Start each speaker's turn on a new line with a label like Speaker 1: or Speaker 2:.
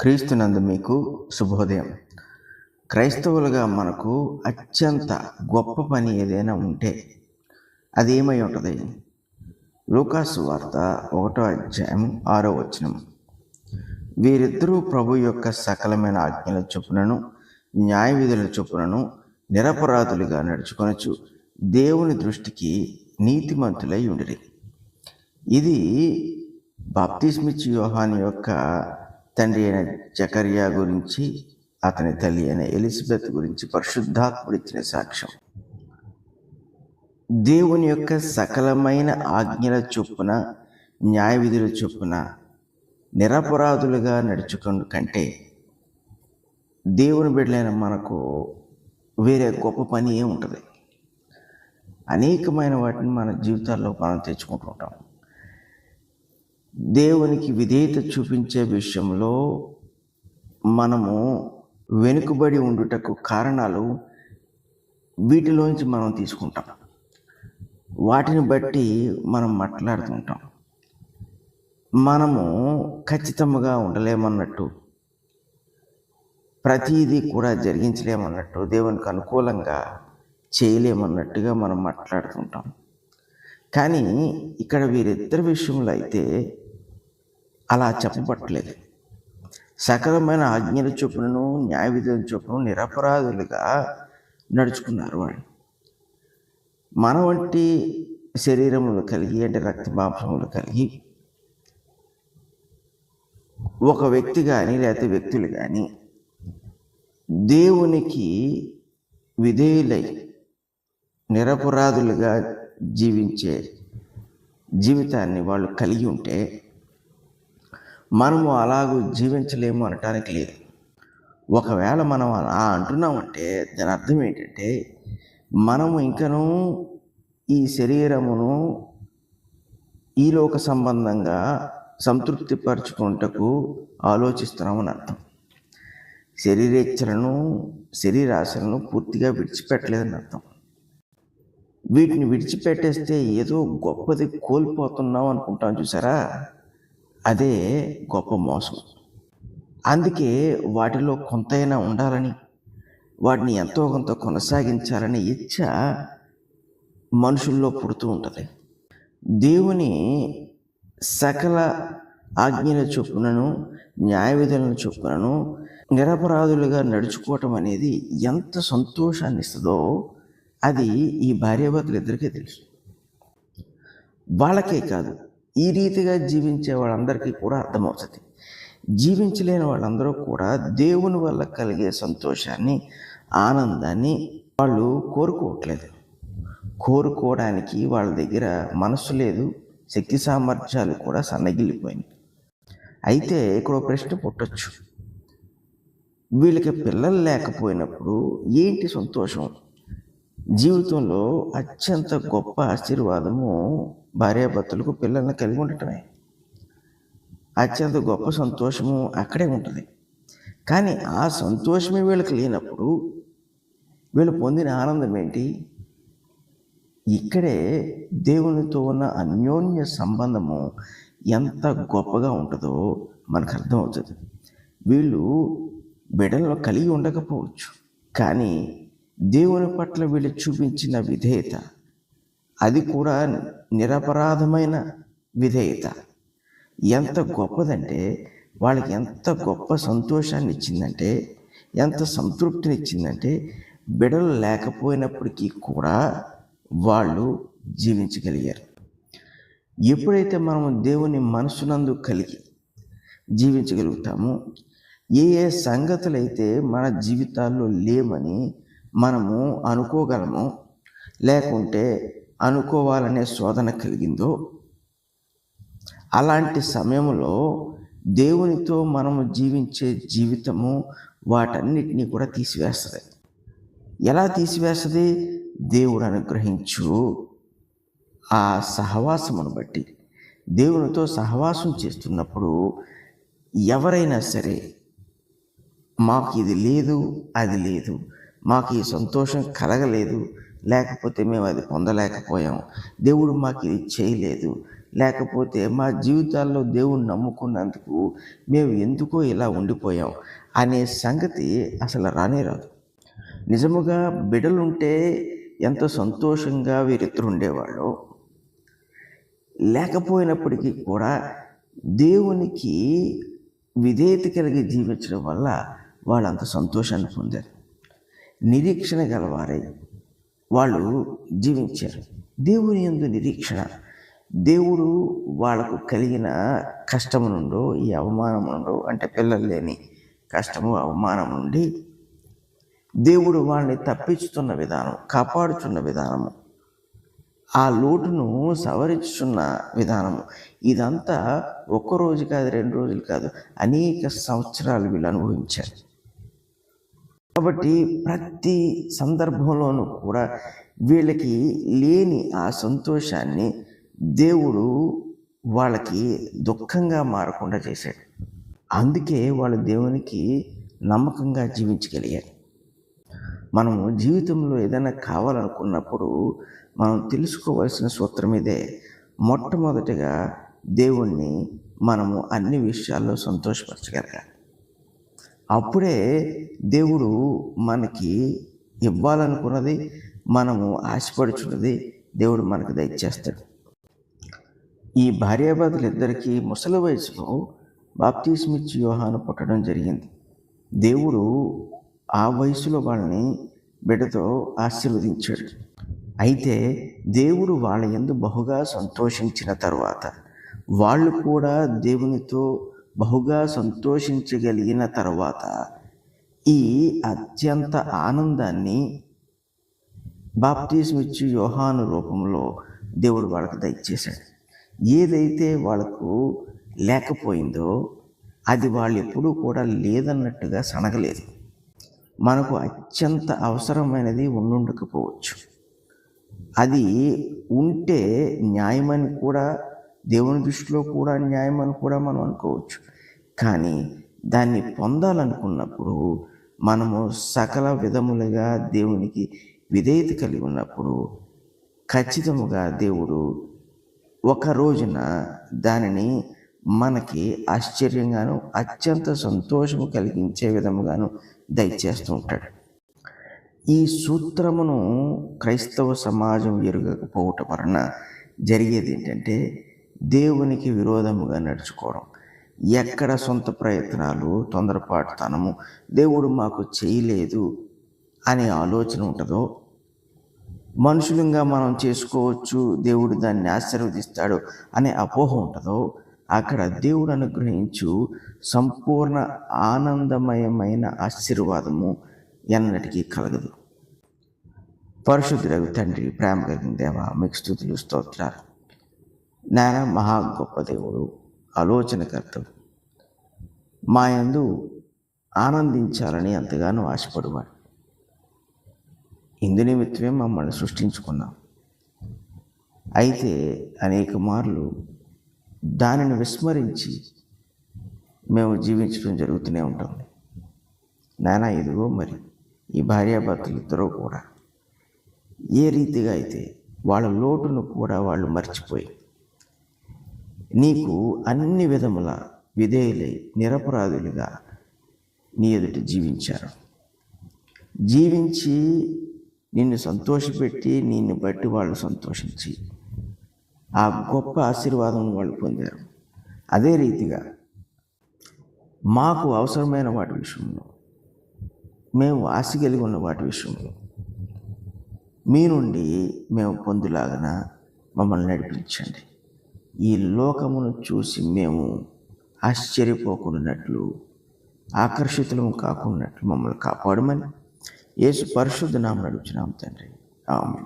Speaker 1: క్రీస్తునందు మీకు శుభోదయం. క్రైస్తవులుగా మనకు అత్యంత గొప్ప పని ఏదైనా ఉంటే అది ఏమై ఉంటుంది? లూకాసు వార్త ఒకటో అధ్యాయం ఆరో వచనం. వీరిద్దరూ ప్రభు యొక్క సకలమైన ఆజ్ఞల చొప్పునను న్యాయ విధుల చొప్పునను నిరపరాధులుగా నడుచుకొనచ్చు. దేవుని దృష్టికి నీతిమంతులై ఉండిరి. ఇది బాప్తిస్మిచ్ యోహాన్ యొక్క తండ్రి అయిన జకర్యా గురించి అతని తల్లి అయిన ఎలిజబెత్ గురించి పరిశుద్ధాత్ముడిచ్చిన సాక్ష్యం. దేవుని యొక్క సకలమైన ఆజ్ఞల చొప్పున న్యాయ విధుల చొప్పున నిరపరాధులుగా నడుచుకుండు కంటే దేవుని బిడ్డలైన మనకు వేరే గొప్ప పని ఏముంటుంది? అనేకమైన వాటిని మన జీవితాల్లో మనం తెచ్చుకుంటుంటాం దేవునికి విధేయత చూపించే విషయంలో మనము వెనుకబడి ఉండుటకు కారణాలు వీటిలోంచి మనం తీసుకుంటాం. వాటిని బట్టి మనం మాట్లాడుతుంటాం. మనము ఖచ్చితంగా ఉండలేమన్నట్టు ప్రతీదీ కూడా జరిగించలేమన్నట్టు దేవునికి అనుకూలంగా చేయలేమన్నట్టుగా మనం మాట్లాడుతుంటాం. కానీ ఇక్కడ వీరిద్దరి విషయంలో అయితే అలా చెప్పబట్టలేదు. సకలమైన ఆజ్ఞల చొప్పునను న్యాయ విధుల చొప్పున నిరపరాధులుగా నడుచుకున్నారు వాళ్ళు. మన వంటి శరీరములు కలిగి అంటే రక్త మాంసములు కలిగి ఒక వ్యక్తి కానీ లేకపోతే వ్యక్తులు కానీ దేవునికి విధేయులై నిరపరాధులుగా జీవించే జీవితాన్ని వాళ్ళు కలిగి ఉంటే మనము అలాగూ జీవించలేము అనటానికి లేదు. ఒకవేళ మనం అలా అంటున్నామంటే దాని అర్థం ఏంటంటే మనము ఇంకనూ ఈ శరీరమును ఈ లోక సంబంధంగా సంతృప్తిపరచుకుంటకు ఆలోచిస్తున్నామని అర్థం. శరీరేచ్ఛలను శరీరాశలను పూర్తిగా విడిచిపెట్టలేదని అర్థం. వీటిని విడిచిపెట్టేస్తే ఏదో గొప్పది కోల్పోతున్నాం అనుకుంటాం చూసారా? అదే గొప్ప మోసం. అందుకే వాటిలో కొంతైనా ఉండాలని వాటిని ఎంతో కొంత కొనసాగించాలనే ఇచ్చ మనుషుల్లో పుడుతూ ఉంటుంది. దేవుని సకల ఆజ్ఞల చొప్పునను న్యాయ విధులను చొప్పునను నిరపరాధులుగా నడుచుకోవటం అనేది ఎంత సంతోషాన్ని ఇస్తుందో అది ఈ భార్యాభర్తలు ఇద్దరికీ తెలుసు. వాళ్ళకే కాదు ఈ రీతిగా జీవించే వాళ్ళందరికీ కూడా అర్థమవుతుంది. జీవించలేని వాళ్ళందరూ కూడా దేవుని వల్ల కలిగే సంతోషాన్ని ఆనందాన్ని వాళ్ళు కోరుకోవట్లేదు. కోరుకోవడానికి వాళ్ళ దగ్గర మనసు లేదు శక్తి సామర్థ్యాలు కూడా సన్నగిల్లిపోయింది అయితే ఇక్కడ ప్రశ్న పుట్టచ్చు. వీళ్ళకి పిల్లలు లేకపోయినప్పుడు ఏంటి సంతోషం? జీవితంలో అత్యంత గొప్ప ఆశీర్వాదము భార్యాభర్తలకు పిల్లల్ని కలిగి ఉండటమే. అత్యంత గొప్ప సంతోషము అక్కడే ఉంటుంది. కానీ ఆ సంతోషమే వీళ్ళకి లేనప్పుడు వీళ్ళు పొందిన ఆనందం ఏంటి? ఇక్కడే దేవునితో ఉన్న అన్యోన్య సంబంధము ఎంత గొప్పగా ఉంటుందో మనకు అర్థమవుతుంది. వీళ్ళు బిడల్లో కలిగి ఉండకపోవచ్చు. కానీ దేవుని పట్ల వీళ్ళు చూపించిన విధేయత అది కూడా నిరపరాధమైన విధేయత. ఎంత గొప్పదంటే వాళ్ళకి ఎంత గొప్ప సంతోషాన్ని ఇచ్చిందంటే ఎంత సంతృప్తిని ఇచ్చిందంటే బిడలు లేకపోయినప్పటికీ కూడా వాళ్ళు జీవించగలిగారు. ఎప్పుడైతే మనము దేవుని మనసునందు కలిగి జీవించగలుగుతామో ఏ ఏ సంగతులైతే మన జీవితాల్లో లేవని మనము అనుకోగలమో లేకుంటే అనుకోవాలనే శోధన కలిగిందో? అలాంటి సమయంలో దేవునితో మనము జీవించే జీవితము వాటన్నిటినీ కూడా తీసివేస్తుంది. ఎలా తీసివేస్తుంది? దేవుడు అనుగ్రహించు ఆ సహవాసమును బట్టి. దేవునితో సహవాసం చేస్తున్నప్పుడు ఎవరైనా సరే మాకు ఇది లేదు అది లేదు మాకు ఈ సంతోషం కలగలేదు లేకపోతే మేము అది పొందలేకపోయాం దేవుడు మాకు ఇది చేయలేదు. లేకపోతే మా జీవితాల్లో దేవుడు నమ్ముకున్నందుకు మేము ఎందుకో ఇలా ఉండిపోయాం అనే సంగతి అసలు రానే రాదు. నిజముగా బిడలుంటే ఎంత సంతోషంగా వీరిద్దరు ఉండేవాళ్ళు. లేకపోయినప్పటికీ కూడా దేవునికి విధేయత కలిగి జీవించడం వల్ల వాళ్ళంత సంతోషాన్ని పొందారు. నిరీక్షణ గలవారై వాళ్ళు జీవించారు. దేవుని ఎందు నిరీక్షణ. దేవుడు వాళ్ళకు కలిగిన కష్టము నుండో ఈ అవమానం నుండో అంటే పిల్లలు లేని కష్టము అవమానం నుండి దేవుడు వాళ్ళని తప్పించుతున్న విధానం కాపాడుచున్న విధానము. ఆ లోటును సవరించుతున్న విధానము. ఇదంతా ఒక్క రోజు కాదు రెండు రోజులు కాదు అనేక సంవత్సరాలు వీళ్ళు అనుభవించారు. కాబట్టి ప్రతి సందర్భంలోనూ కూడా వీళ్ళకి లేని ఆ సంతోషాన్ని దేవుడు వాళ్ళకి దుఃఖంగా మారకుండా చేశాడు. అందుకే వాళ్ళు దేవునికి నమ్మకంగా జీవించగలిగారు. మనము జీవితంలో ఏదైనా కావాలనుకున్నప్పుడు మనం తెలుసుకోవాల్సిన సూత్రం ఇదే. మొట్టమొదటిగా దేవుణ్ణి మనము అన్ని విషయాల్లో సంతోషపరచగలగాలి. అప్పుడే దేవుడు మనకి ఇవ్వాలనుకున్నది మనము ఆశపడుచున్నది దేవుడు మనకు దయచేస్తాడు. ఈ భార్యాభర్తలిద్దరికీ ముసలి వయసులో బాప్తీస్మిచ్చి యోహాను పుట్టడం జరిగింది. దేవుడు ఆ వయసులో వాళ్ళని బిడ్డతో ఆశీర్వదించాడు. అయితే దేవుడు వాళ్ళ ఎందు బహుగా సంతోషించిన తర్వాత వాళ్ళు కూడా దేవునితో బహుగా సంతోషించగలిగిన తర్వాత ఈ అత్యంత ఆనందాన్ని బాప్తిజమిచ్చి యోహాను రూపంలో దేవుడు వాళ్ళకి దయచేశాడు. ఏదైతే వాళ్ళకు లేకపోయిందో అది వాళ్ళు ఎప్పుడూ కూడా లేదన్నట్టుగా సనగలేదు. మనకు అత్యంత అవసరమైనది ఉండుండకపోవచ్చు. అది ఉంటే న్యాయమని కూడా దేవుని దృష్టిలో కూడా న్యాయం అని కూడా మనం అనుకోవచ్చు. కానీ దాన్ని పొందాలనుకున్నప్పుడు మనము సకల విధములుగా దేవునికి విధేయత కలిగి ఉన్నప్పుడు ఖచ్చితముగా దేవుడు ఒక రోజున దానిని మనకి ఆశ్చర్యంగాను అత్యంత సంతోషము కలిగించే విధముగాను దయచేస్తూ ఉంటాడు. ఈ సూత్రమును క్రైస్తవ సమాజం ఎరగకపోవటం వలన జరిగేది ఏంటంటే దేవునికి విరోధముగా నడుచుకోవడం. ఎక్కడ సొంత ప్రయత్నాలు తొందరపాటుతనము దేవుడు మాకు చేయలేదు అనే ఆలోచన ఉంటుందో మనుషులంగా మనం చేసుకోవచ్చు దేవుడు దాన్ని ఆశీర్వదిస్తాడు అనే అపోహ ఉంటుందో అక్కడ దేవుడు అనుగ్రహించు సంపూర్ణ ఆనందమయమైన ఆశీర్వాదము ఎన్నటికీ కలగదు. పరిశుద్ధులకు తండ్రి ప్రేమ కలిగిన దేవ మీకు స్థుతులు స్తోత్రాలు. నాయన మహా గొప్ప దేవుడు ఆలోచనకర్తడు. మా యందు ఆనందించాలని ఎంతగానో ఆశపడువాడు. ఇందు నిమిత్తమే మమ్మల్ని సృష్టించుకున్నాం. అయితే అనేక మార్లు దానిని విస్మరించి మేము జీవించడం జరుగుతూనే ఉంటుంది నానా ఇదిగో మరి ఈ భార్యాభర్తలు ఇద్దరూ కూడా. ఏ రీతిగా అయితే వాళ్ళ లోటును కూడా వాళ్ళు మర్చిపోయి నీకు అన్ని విధముల విధేయులై నిరపరాధులుగా నీ ఎదుట జీవించారు. జీవించి నిన్ను సంతోషపెట్టి నిన్ను బట్టి వాళ్ళు సంతోషించి ఆ గొప్ప ఆశీర్వాదం వాళ్ళు పొందారు. అదే రీతిగా మాకు అవసరమైన వాటి విషయంలో మేము ఆశ కలిగి ఉన్న వాటి విషయంలో మీ నుండి మేము పొందులాగన మమ్మల్ని నడిపించండి. ఈ లోకమును చూసి మేము ఆశ్చర్యపోకున్నట్లు ఆకర్షితులము కాకున్నట్లు మమ్మల్ని కాపాడమని. యేసు పరిశుద్ధ నామం నడుచున్నాం తండ్రి. ఆమె